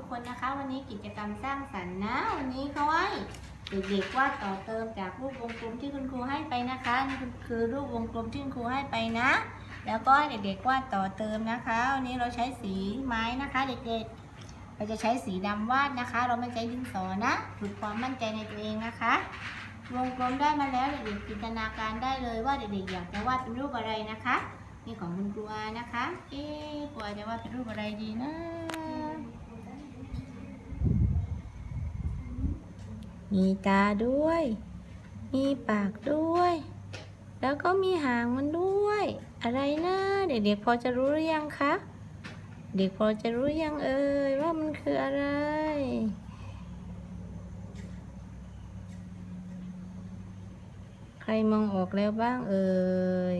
ุกคนนะคะ วันนี้กิจกรรมสร้างสรรค์นะ วันนี้เขาให้เด็กๆวาดต่อเติมจากรูปวงกลมที่คุณครูให้ไปนะคะนี่คือรูปวงกลมที่คุณครูให้ไปนะ แล้วก็เด็กๆวาดต่อเติมนะคะ วันนี้เราใช้สีไม้นะคะ เด็กๆ เราจะใช้สีดำวาดนะคะ เราไม่ใช้ดินสอนะฝึกความมั่นใจในตัวเองนะคะ วงกลมได้มาแล้วเด็กๆจินตนาการได้เลยว่าเด็กๆอยากจะวาดเป็นรูปอะไรนะคะนี่ของคุณครูอานะคะ เอ๊ะครูอาจะวาดเป็นรูปอะไรดีนะ มีตาด้วย มีปากด้วย แล้วก็มีหางมันด้วย อะไรนะเด็กๆพอจะรู้หรือยังคะ เด็กพอจะรู้ยังเอ่ยว่ามันคืออะไร ใครมองออกแล้วบ้างเอ่ย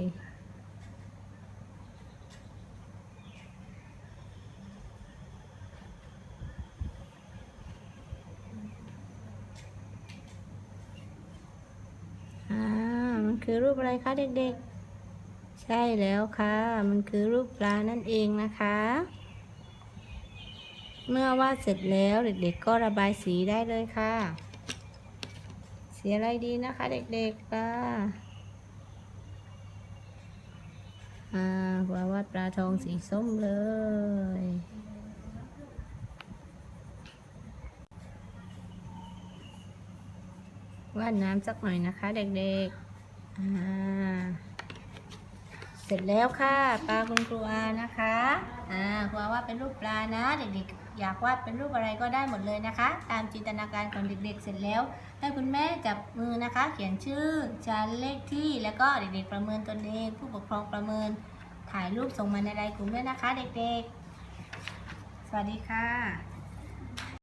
อ่า มัน คือรูปอะไรคะเด็กๆ ใช่แล้วค่ะ มันคือรูปปลานั่นเองนะคะ เมื่อวาดเสร็จแล้วเด็กๆ ก็ระบายสีได้เลยค่ะ สีอะไรดีนะคะเด็กๆปล่ะอ่าวาดปลาทองสีส้มเลยวาดน้ำสักหน่อยนะคะเด็กๆ เสร็จแล้วค่ะปลาคุณครูอานะคะอ่าครูอาว่าเป็นรูปปลานะเด็กๆอยากวาดเป็นรูปอะไรก็ได้หมดเลยนะคะ ตามจินตนาการของเด็กๆ เสร็จแล้ว ให้คุณแม่จับมือนะคะ เขียนชื่อชั้นเลขที่แล้วก็เด็กๆประเมินตนเองผู้ปกครองประเมินถ่ายรูปส่งมาในไลน์กลุ่มด้วยนะคะ เด็กๆ สวัสดีค่ะ